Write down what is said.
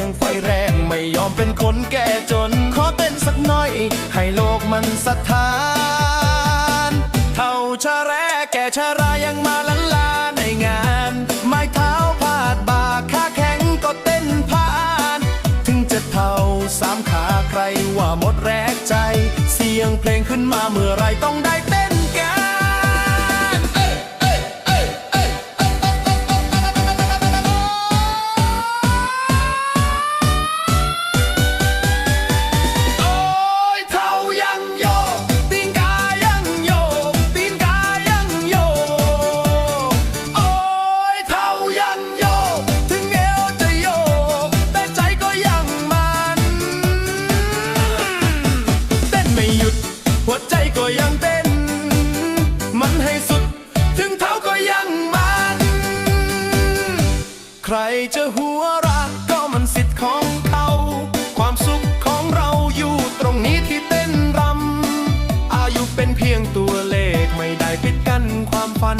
ยังไฟแรงไม่ยอมเป็นคนแก่จน ขอเต้นสักหน่อย ให้โลกมันสะท้านเท่าชะแรแก่ชะรายังมาลันลาในงาน ไม้เท้าพาดบ่าขาแข็งก็เต้นผ่าน ถึงจะเท่าสามขาใครว่าหมดแรงใจ เสียงเพลงขึ้นมาเมื่อไร ก็ยังเต้น มันให้สุด ถึงเท้าก็ยังมัน ใครจะหัวรักก็มันสิทธิ์ของเขาความสุขของเราอยู่ตรงนี้ที่เต้นรำอายุเป็นเพียงตัวเลขไม่ได้ปิดกั้นความฝัน